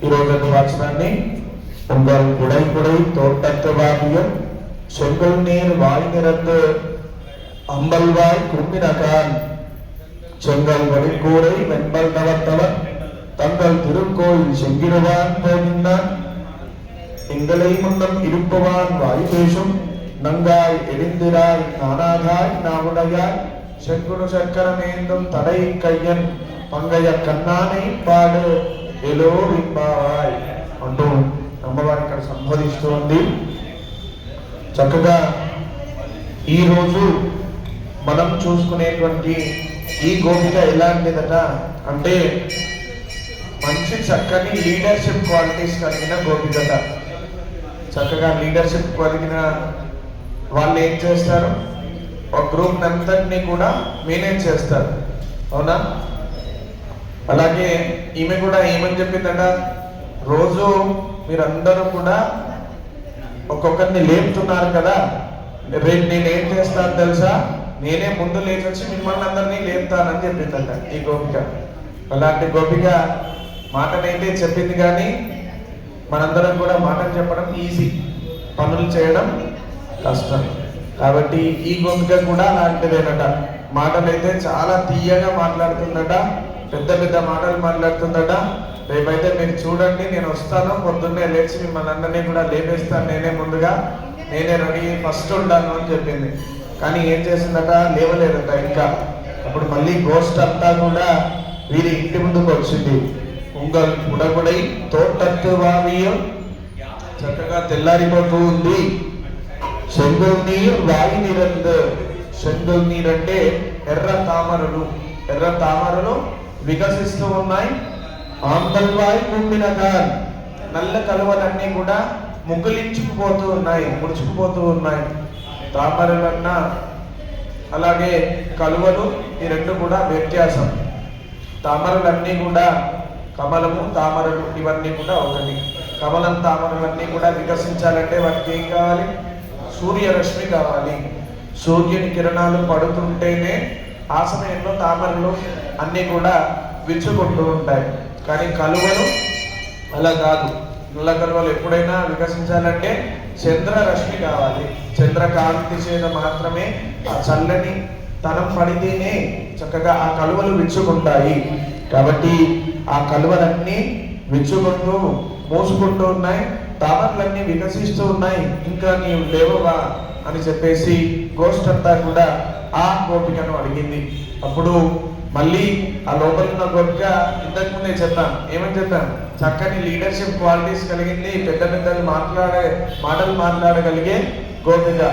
ఈరోజు వాచనాన్ని உங்கள் குடைக்குடை தோட்டத்து வாபியம் செங்கல் நீர் வாய் நிறந்து அம்பல்வாய் கும்பினகான் செங்கல் வழிக்கூடை வெண்பல் நவத்தவர் தங்கள் திருக்கோயில் செங்கிடுவான் போகின்றான் எங்களை முன்னம் இருப்பவான் வாய் பேசும் நங்காய் எரிந்திராய் நானாகாய் நாவுடையாய் செங்குடு சக்கரமேந்தும் தடை கையன் పంగయ్య కన్నాని పాడు ఎలో వింబావాయ్ అంటూ అమ్మవారు ఇక్కడ సంబోధిస్తూ ఉంది. చక్కగా ఈరోజు మనం చూసుకునేటువంటి ఈ గోపిక ఎలాంటిదట అంటే మంచి చక్కని లీడర్షిప్ క్వాలిటీస్ కలిగిన గోపికట. చక్కగా లీడర్షిప్ కలిగిన వాళ్ళు ఏం చేస్తారు? ఒక గ్రూప్ అంతటినీ కూడా మేనేజ్ చేస్తారు. అవునా? అలాగే ఈమె కూడా ఏమని చెప్పిందట? రోజు మీరందరూ కూడా ఒక్కొక్కరిని లేపుతున్నారు కదా. రేపు నేను ఏం చేస్తాను తెలుసా? నేనే ముందు లేచి వచ్చి మిమ్మల్ని అందరినీ లేపుతానని చెప్పిందట ఈ గోపిక. అలాంటి గోపిక మాటనైతే చెప్పింది కానీ మనందరం కూడా మాటలు చెప్పడం ఈజీ. పనులు చేయడం కష్టం. కాబట్టి ఈ గోపిక కూడా అలాంటిదేనట. మాటలైతే చాలా తీయగా మాట్లాడుతుందట. పెద్ద పెద్ద మాటలు మాట్లాడుతుందట. రేపైతే మీరు చూడండి నేను వస్తాను. పొద్దున్నే లేచి మిమ్మల్ని అందరినీ కూడా లేపేస్తాను నేనే ముందుగా. నేనే రెడీ ఫస్ట్ ఉంటాను అని చెప్పింది. కానీ ఏం చేసిందట? లేవలేదట ఇంకా. అప్పుడు మళ్ళీ గోస్ట్ అంతా కూడా వీరి ఇంటి ముందుకు వచ్చింది. ఉంగలు బుడగుడై తోటత్వామీయం చక్కగా తెల్లారిపోతూ ఉంది. చెందుల్ నీరు వాయి నీరందు. నీరు నీరంటే ఎర్ర తామరలు. ఎర్ర తామరలు వికసిస్తూ ఉన్నాయి ఆంబల్వాయి కుంభినగాన్ నల్ల కలువలన్నీ కూడా ముగ్గులించుకుపోతూ ఉన్నాయి ముడుచుకుపోతూ ఉన్నాయి తామరలన్నా అలాగే కలువలు ఈ రెండు కూడా వ్యత్యాసం. తామరలన్నీ కూడా కమలము తామరలు ఇవన్నీ కూడా ఒకటి. కమలం తామరలన్నీ కూడా వికసించాలంటే వాటికి ఏం కావాలి? సూర్యరశ్మి కావాలి. సూర్యుని కిరణాలు పడుతుంటేనే ఆ సమయంలో తామరలు అన్నీ కూడా విచ్చుకుంటూ ఉంటాయి. కానీ కలువలు అలా కాదు. నల్ల కలువలు ఎప్పుడైనా వికసించాలంటే చంద్రరశ్మి కావాలి. చంద్రకాంతి చేత మాత్రమే ఆ చల్లని తనం పడితేనే చక్కగా ఆ కలువలు విచ్చుకుంటాయి. కాబట్టి ఆ కలువలన్నీ విచ్చుకుంటూ మూసుకుంటూ ఉన్నాయి. తామరలన్నీ వికసిస్తూ ఉన్నాయి. ఇంకా నీవు లేవవా? అని చెప్పేసి గోష్ఠ అంతా కూడా ఆ గోపికను అడిగింది. అప్పుడు మళ్ళీ ఆ లోపల ఉన్న గోపిక ఇంతకు ముందే చెప్పాను ఏమని చెప్పాను? చక్కని లీడర్షిప్ క్వాలిటీస్ కలిగింది పెద్ద పెద్దలు మాట్లాడే మాటలు మాట్లాడగలిగే గోపిక.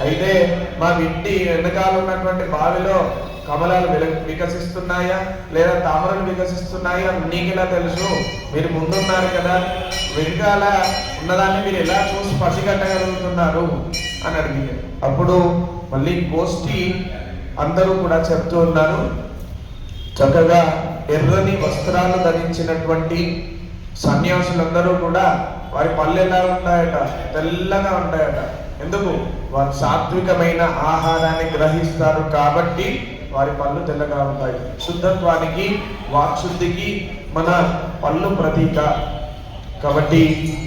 అయితే మా ఇంటి వెనకాల ఉన్నటువంటి బావిలో కమలాలు వికసిస్తున్నాయా? లేదా తామరలు వికసిస్తున్నాయా? నీకు తెలుసు? మీరు ముందున్నారు కదా. వెనకాల ఉన్నదాన్ని మీరు ఎలా చూసి పసిగట్టగలుగుతున్నారు? అని అడిగారు అప్పుడు మళ్ళీ గోష్ఠి అందరూ కూడా చెప్తూ ఉన్నారు. చక్కగా ఎర్రని వస్త్రాలు ధరించినటువంటి సన్యాసులందరూ కూడా వారి పళ్ళు ఎలా ఉంటాయట తెల్లగా ఉంటాయట. ఎందుకు? వారు సాత్వికమైన ఆహారాన్ని గ్రహిస్తారు కాబట్టి వారి పళ్ళు తెల్లగా ఉంటాయి. శుద్ధత్వానికి వాక్శుద్ధికి మన పళ్ళు ప్రతీక. కాబట్టి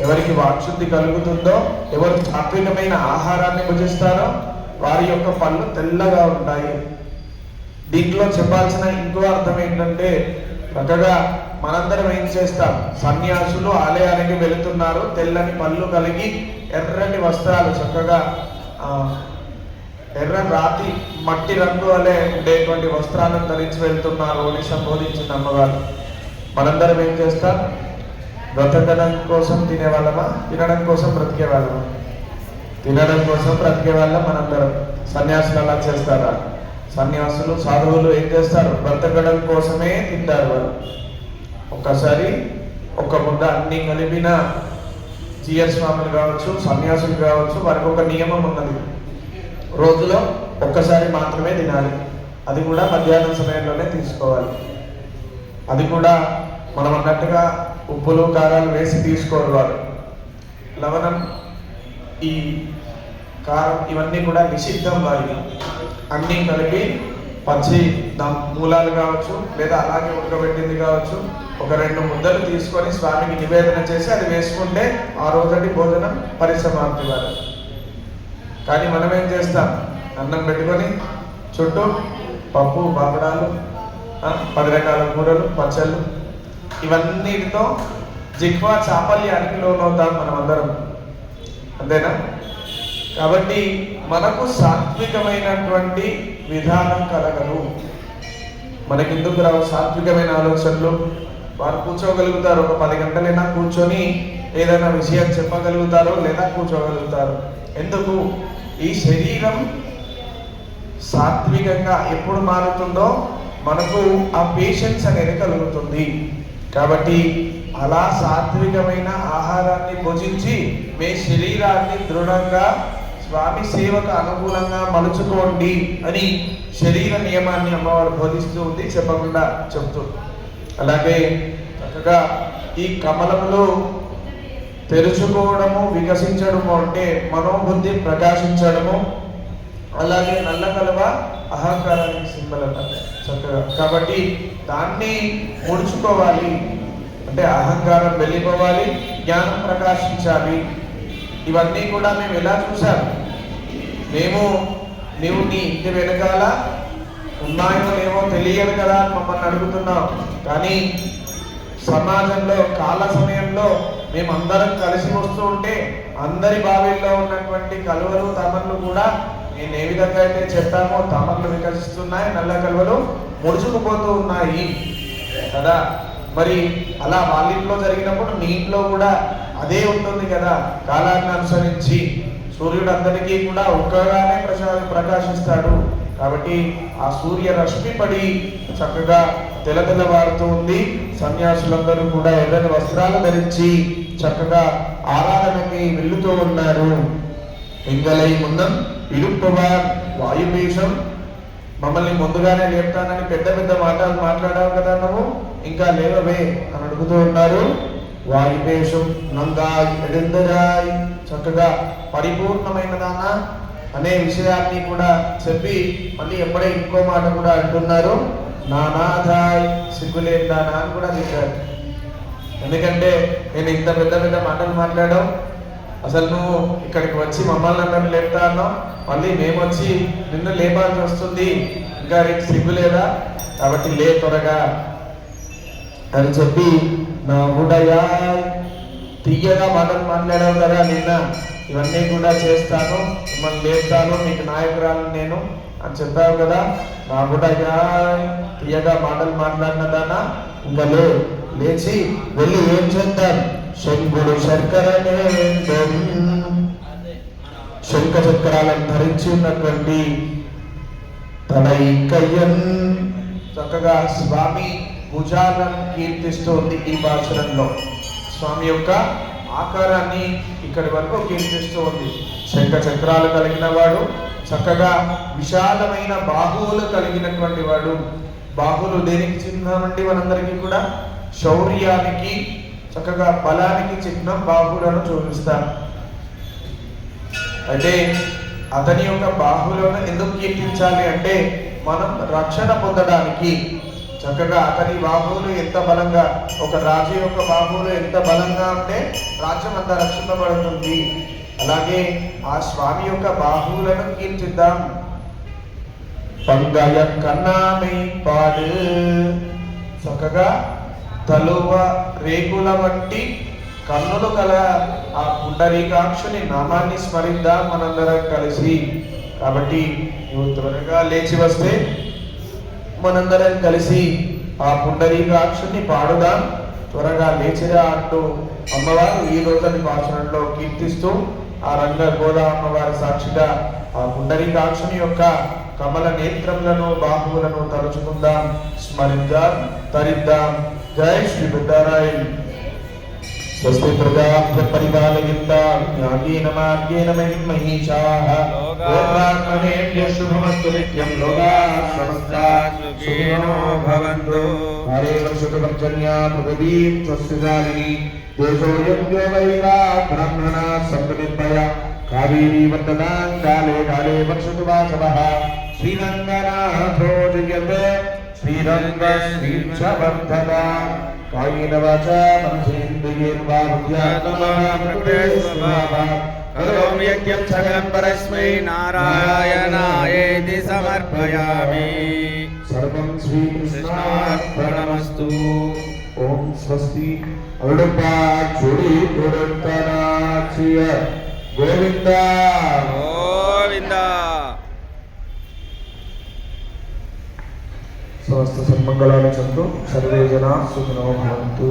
ఎవరికి వాక్శుద్ధి కలుగుతుందో ఎవరు సాత్వికమైన ఆహారాన్ని భుజిస్తారో వారి యొక్క పళ్ళు తెల్లగా ఉంటాయి. దీంట్లో చెప్పాల్సిన ఇంకో అర్థం ఏంటంటే చక్కగా మనందరం ఏం చేస్తాం? సన్యాసులు ఆలయానికి వెళుతున్నారు తెల్లని పళ్ళు కలిగి ఎర్రని వస్త్రాలు చక్కగా ఎర్ర రాతి మట్టి రంగు వలె ఉండేటువంటి వస్త్రాలను ధరించి వెళ్తున్నారు అని సంబోధించిన అమ్మగారు. మనందరం ఏం చేస్తాం? బ్రతకడం కోసం తినే వాళ్ళమా తినడం కోసం బ్రతికే వాళ్ళమా తినడం కోసం బ్రతికే వాళ్ళ మనందరం. సన్యాసులు అలా చేస్తారా? సన్యాసులు సాధువులు ఏం చేస్తారు? బ్రతకడం కోసమే తింటారు వాళ్ళు. ఒక్కసారి ఒక ముద్ద అన్ని కలిపిన జిఎస్ స్వాములు కావచ్చు సన్యాసులు కావచ్చు వారికి ఒక నియమం ఉన్నది. రోజులో ఒక్కసారి మాత్రమే తినాలి. అది కూడా మధ్యాహ్నం సమయంలోనే తీసుకోవాలి. అది కూడా మనం అన్నట్టుగా ఉప్పులు కారాలు వేసి తీసుకోరు వారు. లవణం ఈ కారం ఇవన్నీ కూడా నిషిద్ధం వారికి అన్నీ కలిపి పచ్చి మూలాలు కావచ్చు లేదా అలాగే ఉడకబెట్టింది కావచ్చు ఒక రెండు ముద్దలు తీసుకొని స్వామికి నివేదన చేసి అది వేసుకుంటే ఆ రోజటి భోజనం పరిసమాప్తి వారు. కానీ మనం ఏం చేస్తాం? అన్నం పెట్టుకొని చుట్టూ పప్పు బాపడాలు పది రకాల కూరలు పచ్చళ్ళు ఇవన్నిటితో జిహ్వా చాపల్యానికి లోనవుతాం మనం అందరం అంతేనా? కాబట్టి మనకు సాత్వికమైనటువంటి విధానం కలగదు. మనకెందుకు రావు సాత్వికమైన ఆలోచనలు? వారు కూర్చోగలుగుతారు. ఒక పది గంటలైనా కూర్చొని ఏదైనా విషయం చెప్పగలుగుతారు లేదా కూర్చోగలుగుతారు. ఎందుకు? ఈ శరీరం సాత్వికంగా ఎప్పుడు మారుతుందో మనకు ఆ పేషెన్స్ అనేది కలుగుతుంది. కాబట్టి అలా సాత్వికమైన ఆహారాన్ని భుజించి మీ శరీరాన్ని దృఢంగా స్వామి సేవకు అనుకూలంగా మలుచుకోండి అని శరీర నియమాన్ని అమ్మవారు బోధిస్తూ ఉంది చెప్పకుండా చెప్తుంది అలాగే చక్కగా ఈ కమలంలో తెరుచుకోవడము వికసించడము అంటే మనోబుద్ధి ప్రకాశించడము అలాగే నల్ల కలువ అహంకారానికి సింబల్ అన్నమాట. చక్కగా. కాబట్టి దాన్ని ముడుచుకోవాలి. అంటే అహంకారం వెళ్ళిపోవాలి జ్ఞానం ప్రకాశించాలి. ఇవన్నీ కూడా మేము ఎలా చూసాం మేము నీవు నీ ఇంటి వెనకాల ఉన్నాయో లేవో తెలియదు కదా అని మమ్మల్ని అడుగుతున్నాం కానీ సమాజంలో కాల సమయంలో మేమందరం కలిసి వస్తూ ఉంటే అందరి బావిల్లో ఉన్నటువంటి కలువలు తమన్లు కూడా నేను ఏ విధంగా అయితే చెప్పామో తమన్లు వికసిస్తున్నాయి నల్ల కలువలు ముడుచుకుపోతూ ఉన్నాయి. కదా? మరి అలా వాళ్ళ ఇంట్లో జరిగినప్పుడు మీ ఇంట్లో కూడా అదే ఉంటుంది కదా? కాలాన్ని అనుసరించి సూర్యుడు అందరికీ కూడా ఒక్కగానే ప్రశా ప్రకాశిస్తాడు. కాబట్టి ఆ సూర్య రశ్మి పడి చక్కగా తెలతెలవారుతూ ఉంది. సన్యాసులందరూ కూడా ఎర్రని వస్త్రాలు ధరించి చక్కగా ఆరాధనకి వెళ్తూ ఉన్నారు. ఎంగలై ముందం ఇరుప్పవార్ వాయువేషం మమ్మల్ని ముందుగానే లేపుతానని పెద్ద పెద్ద మాటలు మాట్లాడావు కదా నువ్వు? ఇంకా లేవవే అని అడుగుతూ ఉన్నారు. వాయుపేషం నందాయ్ ఎడిందరాయ్ చక్కగా పరిపూర్ణమైనదానా అనే విషయాన్ని కూడా చెప్పి మళ్ళీ ఎప్పుడే ఇంకో మాట కూడా అంటున్నారు. నానాథాయ్ సిగ్గులేదానా అని కూడా చెప్పారు. ఎందుకంటే నేను ఇంత పెద్ద పెద్ద మాటలు మాట్లాడడం అసలు నువ్వు ఇక్కడికి వచ్చి మమ్మల్ని అందరిని లేపుతా అన్నావు? మళ్ళీ మేము వచ్చి నిన్ను లేపాల్సి వస్తుంది. ఇంకా నీకు సిగ్గు లేదా? కాబట్టి లే త్వరగా అని చెప్పి నా బుడయా తీయగా మాటలు మాట్లాడావు కదా నిన్న ఇవన్నీ కూడా చేస్తాను. మిమ్మల్ని లేపుతాను. మీకు నాయకురాలు నేను అని చెప్పావు కదా. నా బుడయా తీయగా మాటలు మాట్లాడిన దానా ఇంకా లే లేచి వెళ్ళి ఏం చేద్దాం? శంకుడు శర్కర శంఖ చక్రాలను ధరించి ఉన్నటువంటి తన కయ్యన్. చక్కగా స్వామి భుజాలను కీర్తిస్తుంది ఈ భాషణంలో స్వామి యొక్క ఆకారాన్ని ఇక్కడి వరకు కీర్తిస్తూ ఉంది. శంఖ చక్రాలు కలిగిన వాడు చక్కగా విశాలమైన బాహువులు కలిగినటువంటి వాడు. బాహువులు దేనికి చిహ్నం అండి మనందరికీ కూడా? శౌర్యానికి చక్కగా బలానికి చిహ్నం బాహువులను చూపిస్తారు. అంటే అతని యొక్క బాహువులను ఎందుకు కీర్తించాలి అంటే మనం రక్షణ పొందడానికి చక్కగా అతని బాహువులు ఎంత బలంగా ఒక రాజు యొక్క బాహువులు ఎంత బలంగా ఉంటే రాజ్యం అంత రక్షింపబడుతుంది. అలాగే ఆ స్వామి యొక్క బాహువులను కీర్తిద్దాం. పంగయ కన్నామై పాడు. చక్కగా తలువ రేకుల వంటి కన్నులు కల ఆ పుండరీకాక్షుని నామాన్ని స్మరిద్దాం మనందరం కలిసి. కాబట్టి నువ్వు త్వరగా లేచి వస్తే మనందరం కలిసి ఆ పుండరీకాక్షుని పాడుదాం. త్వరగా లేచిరా అంటూ అమ్మవారు ఈ రోజుని భాషణంలో కీర్తిస్తూ ఆ రంగ గోదా అమ్మవారి సాక్షిగా ఆ పుండరీకాక్షుని యొక్క కమల నేత్రములను బాహువులను తలుచుకుందాం స్మరిద్దాం తరిద్దాం. जय श्री बुद्धारायण स्वस्ति प्रजापरिपालयिता ज्ञानेन मार्गेण महिमहीषाः लोकात्मनेभ्य शुभमस्तु नित्यं लोकाः समस्ता सुखिनो भवन्तु। हरेव सुखपञ्चन्या प्रदीं स्वस्य जालिनी देशो यो वैरा ब्रह्मणा सम्प्रतिपया कावेरी वन्दनां काले काले वक्षतु वासवः। श्रीरङ्गनाथो जयते। श्रीरङ्गश्रीक्षवर्धन कायेन वाचा मनसेन्द्रियेर्वा हृदयात्मनायज्ञं सकलं परस्मै नारायणायेति समर्पयामि सर्वं श्रीकृष्णार्पणमस्तु ॐ स्वस्ति अरुडपा चुडि गुरुत्तनाचिय गोविन्दा సమస్త సన్మంగళాలు చెందు సర్వే జనా సుఖినో భవంతు